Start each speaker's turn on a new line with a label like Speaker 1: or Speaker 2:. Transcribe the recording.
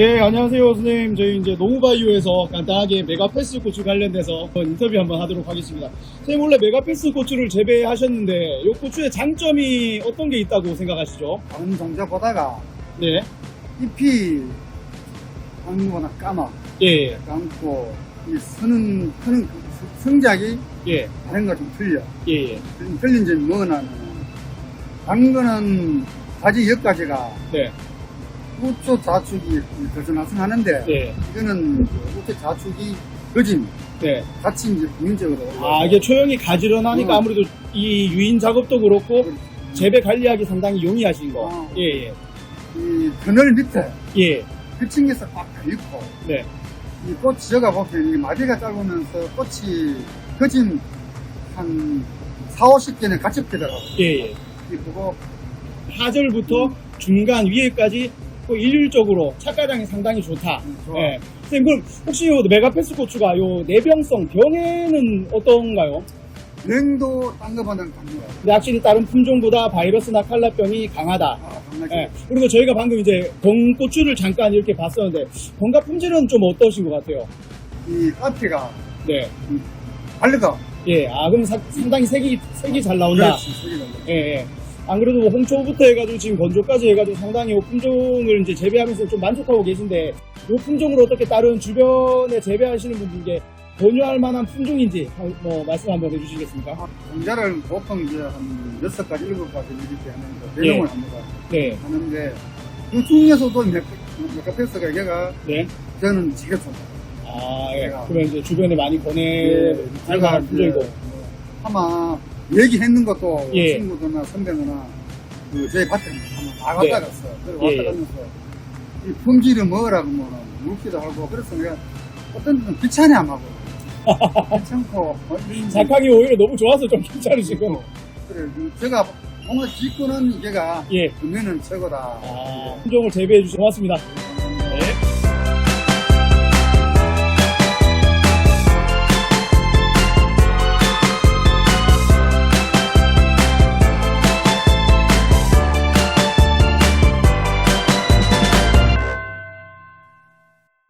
Speaker 1: 예, 안녕하세요, 선생님. 저희 이제 노무바이오에서 간단하게 메가패스 고추 관련돼서 인터뷰 한번 하도록 하겠습니다. 선생님, 원래 메가패스 고추를 재배하셨는데, 이 고추의 장점이 어떤 게 있다고 생각하시죠?
Speaker 2: 다른 종자 보다가
Speaker 1: 네.
Speaker 2: 잎이 거보다 까마,
Speaker 1: 예,
Speaker 2: 감고, 이 쓰는, 크는 그 성작이
Speaker 1: 예,
Speaker 2: 다른 거좀 틀려.
Speaker 1: 예, 예.
Speaker 2: 좀 틀린 점이 뭐냐면, 거는 가지 엿가지가
Speaker 1: 네,
Speaker 2: 우초 자축이 들쭉날쭉하는데,
Speaker 1: 네,
Speaker 2: 이거는 우초 자축이 거진
Speaker 1: 네.
Speaker 2: 같이 이제 부인적으로.
Speaker 1: 아, 이게 초형이 가지런하니까
Speaker 2: 어.
Speaker 1: 아무래도 이 유인 작업도 그렇고. 재배 관리하기 상당히 용이하신 거.
Speaker 2: 어.
Speaker 1: 예, 예.
Speaker 2: 이 그늘 밑에
Speaker 1: 예,
Speaker 2: 끝층에서 꽉 있고,
Speaker 1: 네.
Speaker 2: 이꽃 지어가 보면 이 마디가 짧으면서 꽃이 거진 한 4, 50개는 같이 피더라고.
Speaker 1: 예, 예.
Speaker 2: 이 보고
Speaker 1: 하절부터 중간 위에까지 또 일률적으로 착가량이 상당히 좋다.
Speaker 2: 음, 좋아.
Speaker 1: 예. 선생님, 그럼 혹시 요 메가패스 고추가 요 내병성 병에는 어떤가요?
Speaker 2: 냉도 딴 거보다는 강해요.
Speaker 1: 근데 확실히 다른 품종보다 바이러스나 칼라병이 강하다.
Speaker 2: 아, 강하게.
Speaker 1: 예. 그리고 저희가 방금 이제 덩고추를 잠깐 이렇게 봤었는데 건가 품질은 좀 어떠신 것 같아요?
Speaker 2: 이 앞에가
Speaker 1: 네.
Speaker 2: 밝가.
Speaker 1: 예. 아, 그럼 사- 상당히 색이, 색이 잘 나온다.
Speaker 2: 그렇지, 소리가 나.
Speaker 1: 예, 예. 안 그래도 뭐 홍초부터 해가지고 지금 건조까지 해가지고 상당히 이 품종을 이제 재배하면서 좀 만족하고 계신데 이 품종을 어떻게 다른 주변에 재배하시는 분들께 권유할 만한 품종인지 한- 뭐 말씀 한번 해주시겠습니까?
Speaker 2: 아, 종자를 보통 이제 한 여섯 가지, 일곱 가지 이렇게 하는데,
Speaker 1: 예.
Speaker 2: 내용을 합니다.
Speaker 1: 네,
Speaker 2: 하는데, 그 중에서도 몇, 메카페스가 얘가
Speaker 1: 네.
Speaker 2: 저는 지게 좋다.
Speaker 1: 아, 예. 그러면 이제 주변에 많이 권해
Speaker 2: 예,
Speaker 1: 할 만한 품종이고.
Speaker 2: 아마 얘기했는 것도
Speaker 1: 예.
Speaker 2: 친구들이나 선배나 그 저희 밭에 아마 다
Speaker 1: 네.
Speaker 2: 갔다 갔어. 그래
Speaker 1: 예,
Speaker 2: 왔다
Speaker 1: 예.
Speaker 2: 가면서 이 품질을 먹으라고 뭐 묻기도 하고 그래서 내가 어떤 데는 귀찮이 안 하고 귀찮고 뭐 이런
Speaker 1: 작황이 오히려 너무 좋아서 좀 괜찮으시고.
Speaker 2: 있고. 그래 제가 뭔가 짓고는 이게가
Speaker 1: 예.
Speaker 2: 금면은 최고다.
Speaker 1: 아, 품종을 재배해 주셔서 고맙습니다.